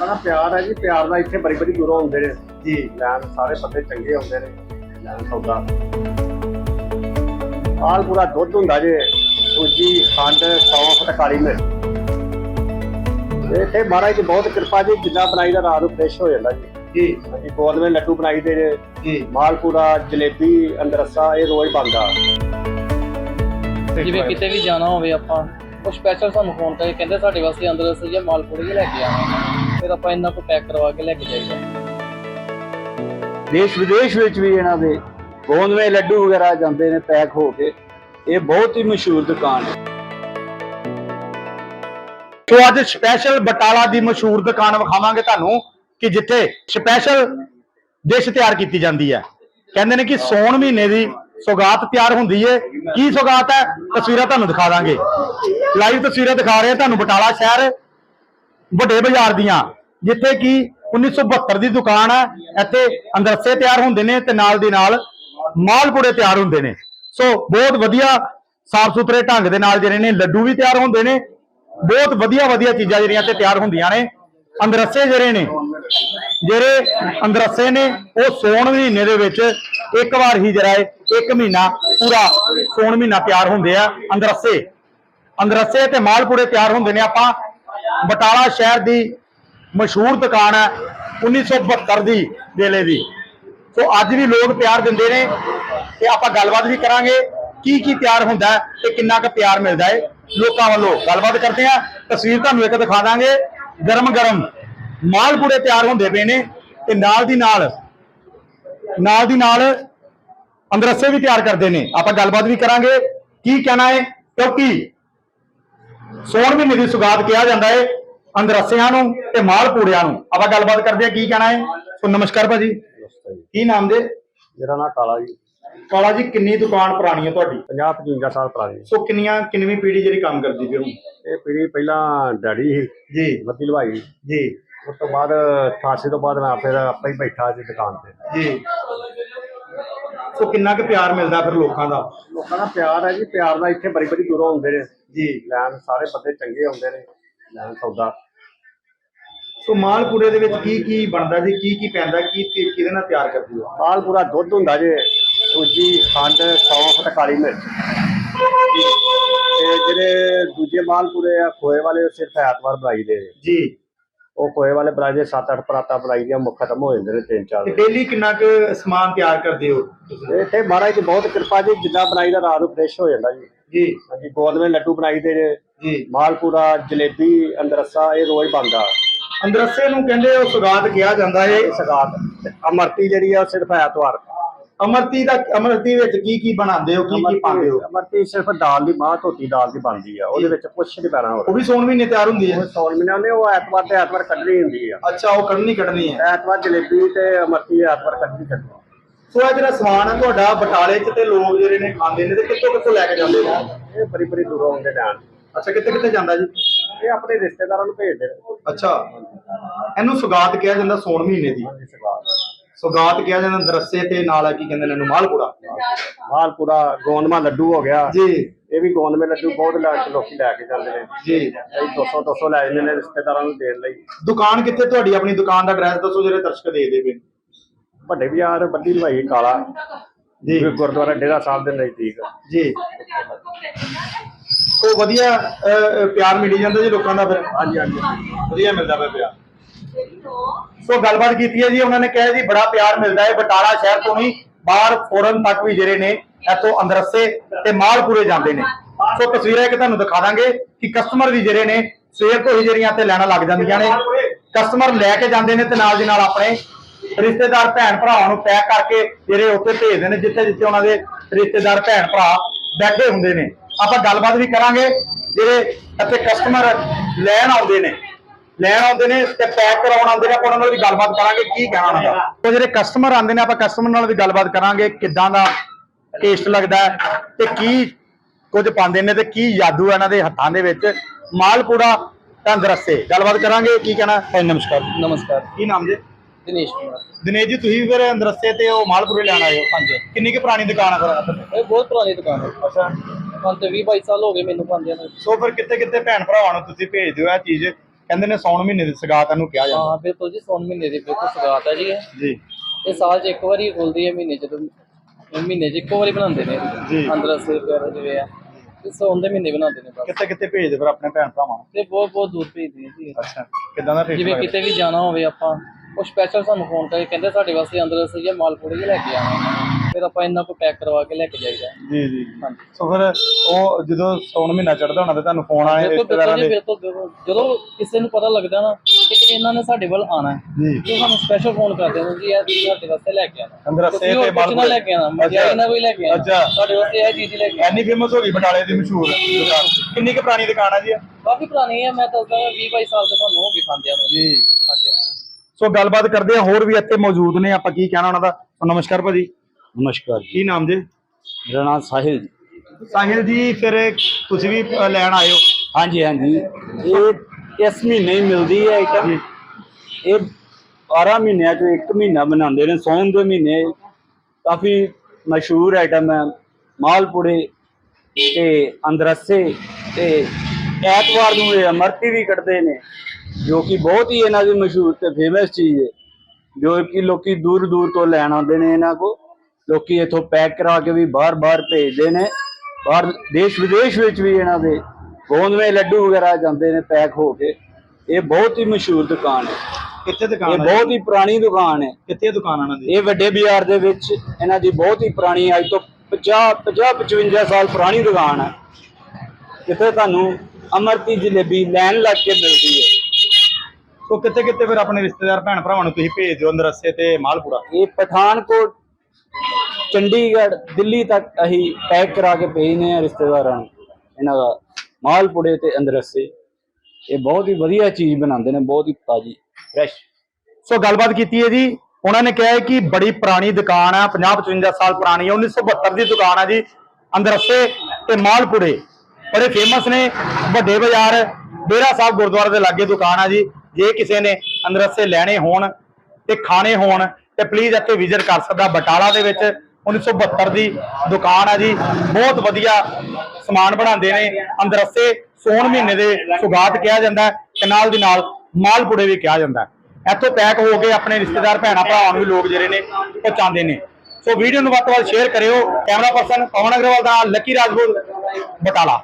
ਲੋਕਾਂ ਦਾ ਪਿਆਰ ਹੈ ਜੀ ਪਿਆਰ ਦਾ ਇੱਥੇ ਬੜੀ ਬੜੀ ਦੂਰੋਂ ਆਉਂਦੇ ਨੇ। ਜੀ। ਲੈਣ ਸਾਰੇ ਬੰਦੇ ਚੰਗੇ ਆਉਂਦੇ ਨੇ ਲੈਣ ਸੌਦਾ। ਆਲ ਪੂਰਾ ਦੁੱਧ ਹੁੰਦਾ ਜੇ ਸੂਜੀ ਖੰਡ ਸੌਂਫ ਤੇ ਕਾਲੀ ਮਿਰਚ। ਤੇ ਇੱਥੇ ਮਹਾਰਾਜ ਦੀ ਬਹੁਤ ਕਿਰਪਾ ਜੀ ਜਿੰਨਾ ਬਣਾਈ ਦਾ ਰਾਤ ਨੂੰ ਫਰੈਸ਼ ਹੋ ਜਾਂਦਾ ਜੀ। ਜੀ। ਹਾਂਜੀ ਗੋਦਵੇਂ ਲੱਡੂ ਬਣਾਈ ਦੇ ਨੇ। ਜੀ। ਮਾਲਪੂੜਾ ਜਲੇਬੀ ਅੰਦਰਸਾ ਇਹ ਰੋਜ਼ ਬਣਦਾ। ਜਿਵੇਂ ਕਿਤੇ ਵੀ ਜਾਣਾ ਹੋਵੇ ਆਪਾਂ ਉਹ ਸਪੈਸ਼ਲ ਸਾਨੂੰ ਫੋਨ ਕਰਕੇ ਕਹਿੰਦੇ ਸਾਡੇ ਵਾਸਤੇ ਅੰਦਰ ਸਜਾ ਮਾਲਪੁਰੇ ਹੀ ਲੈ ਕੇ ਆਣਾ ਫਿਰ ਆਪਾਂ ਇਹਨਾਂ ਕੋ ਪੈਕ ਕਰਵਾ ਕੇ ਲੈ ਕੇ ਜਾਈਦਾ। ਦੇਸ਼ ਵਿਦੇਸ਼ ਵਿੱਚ ਵੀ ਇਹਨਾਂ ਦੇ ਗੋਂਦਵੇਂ ਲੱਡੂ ਵਗੈਰਾ ਜਾਂਦੇ ਨੇ ਪੈਕ ਹੋ ਕੇ। ਇਹ ਬਹੁਤ ਹੀ ਮਸ਼ਹੂਰ ਦੁਕਾਨ ਹੈ। ਸੋ ਅੱਜ ਸਪੈਸ਼ਲ ਬਟਾਲਾ ਦੀ ਮਸ਼ਹੂਰ ਦੁਕਾਨ ਵਿਖਾਵਾਂਗੇ ਤੁਹਾਨੂੰ ਕਿ ਜਿੱਥੇ ਸਪੈਸ਼ਲ ਡਿਸ਼ ਤਿਆਰ ਕੀਤੀ ਜਾਂਦੀ ਹੈ। ਕਹਿੰਦੇ ਨੇ ਕਿ ਸੌਣ ਮਹੀਨੇ ਦੀ ਸੌਗਾਤ ਤਿਆਰ ਹੁੰਦੀ ਹੈ। ਕੀ ਸੌਗਾਤ ਹੈ? ਤਸਵੀਰਾਂ ਤੁਹਾਨੂੰ ਦਿਖਾ ਦਾਂਗੇ। ਲਾਈਵ ਤਸਵੀਰਾਂ ਦਿਖਾ ਰਹੇ ਤੁਹਾਨੂੰ ਬਟਾਲਾ ਸ਼ਹਿਰ ਵੱਡੇ ਬਾਜ਼ਾਰ ਦੀਆਂ, ਜਿੱਥੇ ਕਿ 1972 ਦੀ ਦੁਕਾਨ ਹੈ, ਇੱਥੇ ਅੰਦਰਸੇ ਤਿਆਰ ਹੁੰਦੇ ਨੇ ਤੇ ਨਾਲ ਦੀ ਨਾਲ ਮਾਲਪੂੜੇ ਤਿਆਰ ਹੁੰਦੇ ਨੇ। ਸੋ ਬਹੁਤ ਵਧੀਆ ਸਾਫ਼ ਸੁਥਰੇ ਢੰਗ ਦੇ ਨਾਲ ਜਿਹੜੇ ਨੇ ਲੱਡੂ ਵੀ ਤਿਆਰ ਹੁੰਦੇ ਨੇ, ਬਹੁਤ ਵਧੀਆ ਵਧੀਆ ਚੀਜ਼ਾਂ ਜਿਹੜੀਆਂ ਤੇ ਤਿਆਰ ਹੁੰਦੀਆਂ ਨੇ। ਅੰਦਰਸੇ ਜਿਹੜੇ ਨੇ, ਜਿਹੜੇ ਅੰਦਰਸੇ ਨੇ, ਉਹ ਸੌਣ ਮਹੀਨੇ ਦੇ ਵਿੱਚ ਇੱਕ ਵਾਰ ਹੀ ਜਿਹੜਾ ਹੈ, ਇੱਕ ਮਹੀਨਾ ਪੂਰਾ ਸੌਣ ਮਹੀਨਾ ਤਿਆਰ ਹੁੰਦੇ ਆ ਅੰਦਰਸੇ। ਅੰਦਰਸੇ ਤੇ ਮਾਲਪੂੜੇ ਤਿਆਰ ਹੁੰਦੇ ਨੇ ਆਪਾਂ ਬਟਾਲਾ ਸ਼ਹਿਰ ਦੀ ਮਸ਼ਹੂਰ ਦੁਕਾਨ ਹੈ 1972 ਦੀ ਵੇਲੇ ਦੀ। ਸੋ ਅੱਜ ਵੀ ਲੋਕ ਪਿਆਰ ਦਿੰਦੇ ਨੇ ਤੇ ਆਪਾਂ ਗੱਲਬਾਤ ਵੀ ਕਰਾਂਗੇ ਕੀ ਕੀ ਤਿਆਰ ਹੁੰਦਾ ਹੈ ਤੇ ਕਿੰਨਾ ਕੁ ਪਿਆਰ ਮਿਲਦਾ ਹੈ। ਲੋਕਾਂ ਵੱਲੋਂ ਗੱਲਬਾਤ ਕਰਦੇ ਆ ਤਸਵੀਰ ਤੁਹਾਨੂੰ ਇੱਕ ਦਿਖਾ ਦਾਂਗੇ। ਗਰਮ ਗਰਮ ਮਾਲਪੂੜੇ ਤਿਆਰ ਹੁੰਦੇ ਪਏ ਨੇ ਤੇ ਨਾਲ ਦੀ ਨਾਲ ਨਾਲ ਦੀ ਨਾਲ ਅੰਦਰਸੇ ਵੀ ਤਿਆਰ ਕਰਦੇ ਨੇ। ਆਪਾਂ ਗੱਲਬਾਤ ਵੀ ਕਰਾਂਗੇ। ਕੀ ਕਹਿਣਾ ਹੈ? ਕਿਉਂਕਿ ਸੋਣ ਮਹੀਨੇ ਦੀ ਸੁਗਾਤ ਕਿਹਾ ਜਾਂਦਾ ਹੈ ਅੰਦਰਸਿਆਂ ਨੂੰ ਤੇ ਮਾਲ ਪੂੜਿਆਂ ਨੂੰ। ਆਪਾਂ ਗੱਲਬਾਤ ਕਰਦੇ ਆ ਕੀ ਕਹਿਣਾ ਹੈ ਸੋ ਨਮਸਕਾਰ ਭਾਜੀ। ਕੀ ਨਾਮ ਦੇ ਮੇਰਾ ਨਾਮ ਕਾਲਾ ਜੀ। ਕਾਲਾ ਜੀ ਕਿੰਨੀ ਦੁਕਾਨ ਪੁਰਾਣੀ ਹੈ ਤੁਹਾਡੀ? 50 55 ਸਾਲ ਪੁਰਾਣੀ ਸੋ ਕਿੰਨੀਆਂ ਕਿੰਨਵੀਂ ਪੀੜ੍ਹੀ ਜਿਹੜੀ ਕੰਮ ਕਰਦੀ ਪਈ ਹੁਣ? ਇਹ ਪੀੜੀ ਪਹਿਲਾਂ ਡੈਡੀ ਸੀ ਜੀ। ਮੱਦੀ ਲਵਾਈ। ਜੀ। ਉਸ ਤੋਂ ਬਾਅਦ 88 ਤੋਂ ਬਾਅਦ ਮੈਂ ਫਿਰ ਆਪੇ ਹੀ ਬੈਠਾ ਸੀ ਦੁਕਾਨ ਤੇ। ਜੀ। ਸੋ ਕਿੰਨਾ ਕੁ ਪਿਆਰ ਮਿਲਦਾ ਫਿਰ ਲੋਕਾਂ ਦਾ? ਲੋਕਾਂ ਦਾ ਪਿਆਰ ਹੈ ਜੀ ਪਿਆਰ ਦਾ ਇੱਥੇ ਬੜੀ ਬੜੀ ਦੂਰੋਂ ਆਉਂਦੇ ਨੇ। ਜੀ। ਲੈਣ ਸਾਰੇ ਬੰਦੇ ਚੰਗੇ ਆਉਂਦੇ ਨੇ ਲੈਣ ਸੌਦਾ। ਸੋ ਮਾਲਪੂੜੇ ਦੇ ਵਿੱਚ ਕੀ ਕੀ ਬਣਦਾ ਜੀ ਕੀ ਕੀ ਪੈਂਦਾ ਕੀ ਕੀ- ਕਿਹਦੇ ਨਾਲ ਤਿਆਰ ਕਰਦੀ ਹੋ? ਮਾਲ ਪੂਰਾ ਦੁੱਧ ਹੁੰਦਾ ਜੇ ਸੂਜੀ ਖੰਡ ਸੌਂਫ ਤੇ ਕਾਲੀ ਮਿਰਚ। ਤੇ ਜਿਹੜੇ ਦੂਜੇ ਮਾਲ ਪੂਰੇ ਆ ਖੋਏ ਵਾਲੇ ਉਹ ਸਿਰਫ ਐਤਵਾਰ ਬਣਾਈ ਦੇ। ਜੀ। ਉਹ ਖੋਏ ਵਾਲੇ ਦੇ 7-8 ਪਰਾਤਾ ਬਣਾਈ ਦੀਆਂ ਮੁੱਖ ਖਤਮ ਹੋ ਜਾਂਦੇ ਨੇ ਤਿੰਨ ਚਾਰ ਤੇ। ਡੇਲੀ ਕਿੰਨਾ ਕੁ ਸਮਾਨ ਤਿਆਰ ਕਰਦੇ ਹੋ ਇੱਥੇ ਮਹਾਰਾਜ ਦੀ ਬਹੁਤ ਕਿਰਪਾ ਜੀ ਜਿੱਦਾਂ ਬਣਾਈ ਦਾ ਰਾਤ ਨੂੰ ਫਰੈਸ਼ ਹੋ ਜਾਂਦਾ ਜੀ। ਜੀ। ਹਾਂਜੀ ਗੋਦਵੇਂ ਲੱਡੂ ਬਣਾਈ ਦੇ ਨੇ ਜੀ। ਮਾਲਪੂੜਾ ਜਲੇਬੀ ਅੰਦਰਸਾ ਇਹ ਰੋਜ਼ ਬਣਦਾ। ਅੰਦਰਸੇ ਨੂੰ ਕਹਿੰਦੇ ਉਹ ਸੁਗਾਤ ਕਿਹਾ ਜਾਂਦਾ ਹੈ ਇਹ ਸਗਾਤ ਅਮਰਤੀ ਜਿਹੜੀ ਆ ਉਹ ਸਿਰਫ ਐਤਵਾਰ ਅਮਰਤੀ ਦਾ ਅਮਰਤੀ ਵਿੱਚ ਕੀ ਕੀ ਬਣਾਉਂਦੇ ਹੋ ਕੀ ਕੀ ਪਾਉਂਦੇ ਹੋ? ਅਮਰਤੀ ਸਿਰਫ ਦਾਲ ਦੀ ਮਾਂ ਧੋਤੀ ਦਾਲ ਦੀ ਬਣਦੀ ਆ ਉਹਦੇ ਵਿੱਚ ਕੁਛ ਨਹੀਂ ਪੈਣਾ ਹੋਰ। ਉਹ ਵੀ ਸੌਣ ਮਹੀਨੇ ਤਿਆਰ ਹੁੰਦੀ ਹੈ? ਸੌਣ ਮਹੀਨੇ ਨੇ ਉਹ ਐਤਵਾਰ ਤੇ ਐਤਵਾਰ ਕੱਢਣੀ ਹੁੰਦੀ ਆ। ਅੱਛਾ ਉਹ ਕੱਢਣੀ ਕੱਢਣੀ ਹੈ। ਐਤਵਾਰ ਜਲੇਬੀ ਤੇ ਅਮਰਤੀ ਐਤਵਾਰ ਕੱਢਣੀ ਕੱਢਣੀ। ਸੋ ਇਹ ਜਿਹੜਾ ਸਮਾਨ ਹੈ ਤੁਹਾਡਾ ਬਟਾਲੇ 'ਚ ਤੇ ਲੋਕ ਜਿਹੜੇ ਨੇ ਖਾਂਦੇ ਨੇ ਤੇ ਕਿੱਥੋਂ ਕਿੱਥੋਂ ਲੈ ਕੇ ਜਾਂਦੇ ਨੇ? ਇਹ ਬੜੀ ਬੜੀ ਦੂਰੋਂ ਆਉਂਦੇ ਲੈਣ ਅੱਛਾ ਕਿੱਥੇ ਕਿੱਥੇ ਜਾਂਦਾ ਜੀ? ਇਹ ਆਪਣੇ ਰਿਸ਼ਤੇਦਾਰਾਂ ਨੂੰ ਭੇਜਦੇ ਨੇ। ਅੱਛਾ। ਇਹਨੂੰ ਸੁਗਾਤ ਕਿਹਾ ਜਾਂਦਾ ਸੌਣ ਮਹੀਨੇ ਦੀ। ਸਗਾਤ ਕਿਹਾ ਜਾਂਦਾ ਦਰਸੇ ਤੇ ਨਾਲ ਆ ਕੀ ਕਹਿੰਦੇ ਨੇ ਇਹਨੂੰ ਮਾਲਪੂੜਾ ਮਾਲਪੂੜਾ ਗੋਂਦਮਾ ਲੱਡੂ ਹੋ ਗਿਆ। ਜੀ। ਇਹ ਵੀ ਗੋਂਦਮੇ ਲੱਡੂ ਬਹੁਤ ਲੈ ਕੇ ਲੋਕੀ ਲੈ ਕੇ ਜਾਂਦੇ ਨੇ। ਜੀ। ਕਈ 200 200 ਲੈ ਜਾਂਦੇ ਨੇ ਰਿਸ਼ਤੇਦਾਰਾਂ ਨੂੰ ਦੇਣ ਲਈ। ਦੁਕਾਨ ਕਿੱਥੇ? ਤੁਹਾਡੀ ਆਪਣੀ ਦੁਕਾਨ ਦਾ ਐਡਰੈਸ ਦੱਸੋ ਜਿਹੜੇ ਦਰਸ਼ਕ ਦੇਖਦੇ ਪਏ ਵੱਡੇ ਬਾਜ਼ਾਰ ਬੱਦੀ ਲਵਾਈ ਕਾਲਾ। ਜੀ। ਗੁਰਦੁਆਰਾ ਡੇਰਾ ਸਾਹਿਬ ਦੇ ਨਜ਼ਦੀਕ। ਜੀ। ਸੋ ਵਧੀਆ ਅਹ, ਅਹ, ਪਿਆਰ ਮਿਲੀ ਜਾਂਦਾ ਜੀ ਲੋਕਾਂ ਦਾ ਫਿਰ। ਹਾਂਜੀ ਹਾਂਜੀ। ਵਧੀਆ ਮਿਲਦਾ ਪਿਆ ਪਿਆਰ। ਸੋ ਗੱਲਬਾਤ ਕੀਤੀ ਹੈ ਜੀ, ਉਹਨਾਂ ਨੇ ਕਿਹਾ ਜੀ, ਬੜਾ ਪਿਆਰ ਮਿਲਦਾ ਹੈ, ਬਟਾਲਾ ਸ਼ਹਿਰ ਤੋਂ ਨਹੀਂ, ਬਾਹਰ ਫੋਰਨ ਤੱਕ ਵੀ ਜਿਹੜੇ ਨੇ, ਇੱਥੋਂ ਅੰਦਰਸੇ ਤੇ ਮਾਲਪੁਰੇ ਜਾਂਦੇ ਨੇ। ਸੋ ਤਸਵੀਰਾਂ ਇੱਕ ਤੁਹਾਨੂੰ ਦਿਖਾ ਦਾਂਗੇ ਕਿ ਕਸਟਮਰ ਵੀ ਜਿਹੜੇ ਨੇ, ਸਵੇਰ ਤੋਂ ਹੀ ਜਿਹੜੀਆਂ ਤੇ ਲੈਣਾ ਲੱਗ ਜਾਂਦੀਆਂ ਨੇ। ਕਸਟਮਰ ਲੈ ਕੇ ਜਾਂਦੇ ਨੇ ਤੇ ਨਾਲ ਦੀ ਨਾਲ ਆਪਣੇ ਰਿਸ਼ਤੇਦਾਰ ਭੈਣ ਭਰਾਵਾਂ ਨੂੰ ਪੈਕ ਕਰਕੇ ਜਿਹੜੇ ਉੱਥੇ ਭੇਜਦੇ ਨੇ, ਜਿੱਥੇ ਜਿੱਥੇ ਉਹਨਾਂ ਦੇ ਰਿਸ਼ਤੇਦਾਰ ਭੈਣ ਭਰਾ ਬੈਠੇ ਹੁੰਦੇ ਨੇ। ਆਪਾਂ ਗੱਲਬਾਤ ਵੀ ਕਰਾਂਗੇ, ਜਿਹੜੇ ਇੱਥੇ ਕਸਟਮਰ ਲੈਣ ਆਉਂਦੇ ਨੇ। ਲੈਣ ਆਉਂਦੇ ਨੇ ਤੇ ਪੈਕ ਕਰਾਉਣ ਆਉਂਦੇ ਨੇ ਆਪਾਂ ਉਹਨਾਂ ਨਾਲ ਵੀ ਗੱਲਬਾਤ ਕਰਾਂਗੇ ਕੀ ਕਹਿਣਾ ਉਹਨਾਂ ਦਾ। ਤੇ ਜਿਹੜੇ ਕਸਟਮਰ ਆਉਂਦੇ ਨੇ ਆਪਾਂ ਕਸਟਮਰ ਨਾਲ ਵੀ ਗੱਲਬਾਤ ਕਰਾਂਗੇ ਕਿੱਦਾਂ ਦਾ ਟੇਸਟ ਲੱਗਦਾ ਹੈ ਤੇ ਕੀ ਕੁਝ ਪਾਉਂਦੇ ਨੇ ਤੇ ਕੀ ਜਾਦੂ ਹੈ ਇਹਨਾਂ ਦੇ ਹੱਥਾਂ ਦੇ ਵਿੱਚ। ਮਾਲਪੂੜਾ ਤੰਦਰਸੇ ਗੱਲਬਾਤ ਕਰਾਂਗੇ ਕੀ ਕਹਿਣਾ? ਹੈ ਨਮਸਕਾਰ। ਨਮਸਕਾਰ। ਕੀ ਨਾਮ ਜੀ? ਦਿਨੇਸ਼ ਕੁਮਾਰ। ਦਿਨੇਸ਼ ਜੀ ਤੁਸੀਂ ਵੀ ਫਿਰ ਅੰਦਰਸੇ ਤੇ ਉਹ ਮਾਲਪੂਰੇ ਲੈਣ ਆਏ ਹੋ? ਹਾਂਜੀ। ਕਿੰਨੀ ਕੁ ਪੁਰਾਣੀ ਦੁਕਾਨ ਹੈ ਫਿਰ ਇਹ ਬਹੁਤ ਪੁਰਾਣੀ ਦੁਕਾਨ ਹੈ। ਅੱਛਾ। ਹੁਣ ਤੇ 20 22 ਸਾਲ ਹੋ ਗਏ ਮੈਨੂੰ ਪਾਉਂਦਿਆਂ ਨੂੰ। ਸੋ ਫਿਰ ਕਿੱਥੇ ਕਿੱਥੇ ਭੈਣ ਭਰਾਵਾਂ ਨੂੰ ਤੁਸੀਂ ਭੇਜਦੇ ਹੋ ਇਹ ਚੀਜ਼? ਕਹਿੰਦੇ ਨੇ ਸੌਣ ਮਹੀਨੇ ਦੀ ਸਗਾਤ ਇਹਨੂੰ ਕਿਹਾ ਜਾਂਦਾ। ਹਾਂ ਬਿਲਕੁਲ ਜੀ ਸੌਣ ਮਹੀਨੇ ਦੀ ਬਿਲਕੁਲ ਸਗਾਤ ਹੈ ਜੀ ਇਹ। ਜੀ। ਇਹ ਸਾਲ 'ਚ ਇੱਕ ਵਾਰੀ ਖੁੱਲਦੀ ਹੈ ਮਹੀਨੇ 'ਚ ਤੇ ਮਹੀਨੇ 'ਚ ਇੱਕੋ ਵਾਰੀ ਬਣਾਉਂਦੇ ਨੇ। ਜੀ। ਅੰਦਰ ਸੇ ਵਗੈਰਾ ਜਿਵੇਂ ਆ। ਤੇ ਸੌਣ ਦੇ ਮਹੀਨੇ ਬਣਾਉਂਦੇ ਨੇ ਬਸ। ਕਿੱਥੇ ਕਿੱਥੇ ਭੇਜਦੇ ਫਿਰ ਆਪਣੇ ਭੈਣ ਭਰਾਵਾਂ ਨੂੰ? ਤੇ ਬਹੁਤ ਬਹੁਤ ਦੂਰ ਭੇਜਦੇ ਆ ਜੀ। ਅੱਛਾ ਕਿੱਦਾਂ ਦਾ ਜਿਵੇਂ ਕਿਤੇ ਵੀ ਜਾਣਾ ਹੋਵੇ ਆਪਾਂ ਉਹ ਸਪੈਸ਼ਲ ਸਾਨੂੰ ਫੋਨ ਕਰਕੇ ਕਹਿੰਦੇ ਸਾਡੇ ਵਾਸਤੇ ਅੰਦਰ ਸਹੀਆ ਮਾਲਪੂੜੇ ਜਿਹੇ ਲੈ ਕੇ ਆਵਾਂ ਫਿਰ ਆਪਾਂ ਇਹਨਾਂ ਕੋ ਪੈਕ ਕਰਵਾ ਕੇ ਲੈ ਕੇ ਜਾਈਦਾ। ਜੀ ਜੀ। ਹਾਂਜੀ। ਸੋ ਫਿਰ ਉਹ ਜਦੋਂ ਸੌਣ ਮਹੀਨਾ ਚੜਦਾ ਹੋਣਾ ਤੇ ਤੁਹਾਨੂੰ ਫੋਨ ਆਏ ਬਿਲਕੁਲ ਰਿਸ਼ਤੇਦਾਰਾਂ ਜੀ ਦੇ। ਜਦੋਂ ਕਿਸੇ ਨੂੰ ਪਤਾ ਲੱਗਦਾ ਨਾ ਕਿ ਇਹਨਾਂ ਨੇ ਸਾਡੇ ਵੱਲ ਆਣਾ ਹੈ ਜੀ। ਜੋ ਸਾਨੂੰ ਸਪੈਸ਼ਲ ਫੋਨ ਕਰਦੇ ਨੇ ਜੀ ਇਹ ਤੁਸੀਂ ਸਾਡੇ ਵਾਸਤੇ ਲੈ ਕੇ ਆਣਾ ਅੰਦਰ ਹੋਰ ਤੇ ਮਾਲਪੂੜੇ। ਲੈ ਕੇ ਆਣਾ ਮਠਿਆਈ ਨਾ ਕੋਈ ਲੈ ਕੇ ਆਣਾ ਅੱਛਾ। ਸਾਡੇ ਵਾਸਤੇ ਇਹ ਚੀਜ਼ ਲੈ ਕੇ ਐਨੀ ਫੇਮਸ ਹੋ ਗਈ ਬਟਾਲੇ ਦੀ ਮਸ਼ਹੂਰ ਦੁਕਾਨ। ਕਿੰਨੀ ਕੁ ਪੁਰਾਣੀ ਦੁਕਾਨ ਆ ਜੀ ਇਹ? ਕਾਫੀ ਪੁਰਾਣੀ ਹੈ ਮੈਂ ਦੱਸਦਾ 20 22 ਸਾਲ ਤੋਂ ਤੁਹਾਨੂੰ ਹੋ ਗਏ ਖਾਂਦਿਆਂ ਨੂੰ। ਜੀ। ਹਾਂਜੀ ਸੋ ਗੱਲਬਾਤ ਕਰਦੇ ਆ ਹੋਰ ਵੀ ਇੱਥੇ ਮੌਜੂਦ ਨੇ ਆਪਾਂ ਕੀ ਕਹਿਣਾ ਉਹਨਾਂ ਦਾ। ਸੋ ਨਮਸਕਾਰ ਭਾਜੀ। ਨਮਸਕਾਰ ਜੀ। ਕੀ ਨਾਮ ਜੀ? ਮੇਰਾ ਨਾਮ ਸਾਹਿਲ ਜੀ। ਸਾਹਿਲ ਜੀ ਫਿਰ ਤੁਸੀਂ ਵੀ ਅ, ਲੈਣ ਆਏ ਹੋ? ਹਾਂਜੀ ਹਾਂਜੀ। ਇਹ ਇਸ ਮਹੀਨੇ ਹੀ ਮਿਲਦੀ ਹੈ ਆਈਟਮ ਇਹ 12 ਮਹੀਨਿਆਂ ਚੋਂ ਇੱਕ ਮਹੀਨਾ ਬਣਾਉਂਦੇ ਨੇ। ਸੌਣ ਦੇ ਮਹੀਨੇ ਕਾਫੀ ਮਸ਼ਹੂਰ ਆਈਟਮ ਹੈ। ਮਾਲਪੂੜੇ ਤੇ ਅੰਦਰਸੇ ਤੇ ਐਤਵਾਰ ਨੂੰ ਇਹ ਅਮਰਤੀ ਵੀ ਕੱਢਦੇ ਨੇ ਜੋ ਕਿ ਬਹੁਤ ਹੀ ਇਹਨਾਂ ਦੀ ਮਸ਼ਹੂਰ ਤੇ ਫੇਮਸ ਚੀਜ਼ ਹੈ ਜੋ ਕਿ ਲੋਕੀ ਦੂਰ ਦੂਰ ਤੋਂ ਲੈਣ ਆਉਂਦੇ ਨੇ ਇਹਨਾਂ ਕੋ ਲੋਕੀ ਇਥੋਂ ਪੈਕ ਕਰਾ ਕੇ ਵੀ ਬਾਹਰ-ਬਾਹਰ ਭੇਜਦੇ ਨੇ। ਬਾਹਰ ਦੇਸ਼ ਵਿਦੇਸ਼ ਵਿੱਚ ਵੀ ਇਹਨਾਂ ਦੇ ਗੋਂਦਵੇਂ ਲੱਡੂ ਵਗੈਰਾ ਜਾਂਦੇ ਨੇ ਪੈਕ ਹੋ ਕੇ। ਇਹ ਬਹੁਤ ਹੀ ਮਸ਼ਹੂਰ ਦੁਕਾਨ ਹੈ। ਕਿੱਥੇ ਇਹ ਦੁਕਾਨ ਆ ਬਹੁਤ ਹੀ ਪੁਰਾਣੀ ਦੁਕਾਨ ਹੈ। ਕਿੱਥੇ ਦੁਕਾਨ ਇਹਨਾਂ ਦੀ? ਇਹ ਵੱਡੇ ਬਾਜ਼ਾਰ ਦੇ ਵਿੱਚ ਇਹਨਾਂ ਦੀ ਬਹੁਤ ਹੀ ਪੁਰਾਣੀ ਅੱਜ ਤੋਂ 50 50 55 ਸਾਲ ਪੁਰਾਣੀ ਦੁਕਾਨ ਹੈ। ਜਿੱਥੇ ਤੁਹਾਨੂੰ ਅਮਰਤੀ ਜਲੇਬੀ ਲੈਣ ਲੱਗ ਕੇ ਮਿਲਦੀ ਹੈ। ਸੋ ਕਿੱਥੇ ਕਿੱਥੇ ਫਿਰ ਆਪਣੇ ਰਿਸ਼ਤੇਦਾਰ ਭੈਣ ਭਰਾਵਾਂ ਨੂੰ ਤੁਸੀਂ ਭੇਜ ਦਿਓ ਅੰਦਰ ਅੱਸੇ ਤੇ ਮਾਲਪੂੜਾ ਇਹ ਪਠਾਨਕੋਟ ਚੰਡੀਗੜ੍ਹ, ਦਿੱਲੀ ਤੱਕ ਅਸੀਂ ਪੈਕ ਕਰਾ ਕੇ ਭੇਜਨੇ ਆ ਰਿਸ਼ਤੇਦਾਰਾਂ ਨੂੰ। ਇਹਨਾਂ ਦਾ ਮਾਲਪੁੜੇ ਤੇ ਅੰਦਰਸੇ ਇਹ ਬਹੁਤ ਹੀ ਵਧੀਆ ਚੀਜ਼ ਬਣਾਉਂਦੇ ਨੇ, ਬਹੁਤ ਹੀ ਤਾਜੀ ਫਰੈਸ਼ ਸੋ ਗੱਲਬਾਤ ਕੀਤੀ ਹੈ ਜੀ। ਉਹਨਾਂ ਨੇ ਕਿਹਾ ਹੈ ਕਿ ਬੜੀ ਪੁਰਾਣੀ ਦੁਕਾਨ ਹੈ 50 55 ਸਾਲ ਪੁਰਾਣੀ ਹੈ 1972 ਦੀ ਦੁਕਾਨ ਹੈ ਜੀ। ਅੰਦਰਸੇ ਤੇ ਮਾਲਪੁੜੇ ਬੜੇ ਫੇਮਸ ਨੇ, ਵੱਡੇ ਬਾਜ਼ਾਰ, ਡੇਰਾ ਸਾਹਿਬ ਗੁਰਦੁਆਰੇ ਦੇ ਲਾਗੇ ਦੁਕਾਨ ਆ ਜੀ। ਜੇ ਕਿਸੇ ਨੇ ਅੰਦਰਸੇ ਲੈਣੇ ਹੋਣ ਤੇ ਖਾਣੇ ਹੋਣ ਤੇ ਪਲੀਜ਼ ਇੱਥੇ ਵਿਜ਼ਿਟ ਕਰ ਸਕਦਾ ਬਟਾਲਾ ਦੇ ਵਿੱਚ। 1972 ਦੀ ਦੁਕਾਨ ਹੈ ਜੀ। ਬਹੁਤ ਵਧੀਆ ਸਮਾਨ ਬਣਾਉਂਦੇ ਨੇ। ਅੰਦਰਸੇ ਸੋਣ ਮਹੀਨੇ ਦੇ ਸੁਗਾਤ ਕਿਹਾ ਜਾਂਦਾ ਹੈ ਤੇ ਨਾਲ ਦੀ ਨਾਲ ਮਾਲਪੁੜੇ ਵੀ ਕਿਹਾ ਜਾਂਦਾ ਇੱਥੋਂ ਪੈਕ ਹੋ ਕੇ ਆਪਣੇ ਰਿਸ਼ਤੇਦਾਰ, ਭੈਣਾਂ, ਭਰਾਵਾਂ ਨੂੰ ਵੀ ਲੋਕ ਜਿਹੜੇ ਨੇ ਪਹੁੰਚਾਉਂਦੇ ਨੇ। ਸੋ ਵੀਡੀਓ ਨੂੰ ਵੱਧ ਤੋਂ ਵੱਧ ਸ਼ੇਅਰ ਕਰਿਓ। ਕੈਮਰਾ ਪਰਸਨ ਪਵਨ ਅਗਰਵਾਲ ਦਾ ਲੱਕੀ ਰਾਜਪੂਤ ਬਟਾਲਾ।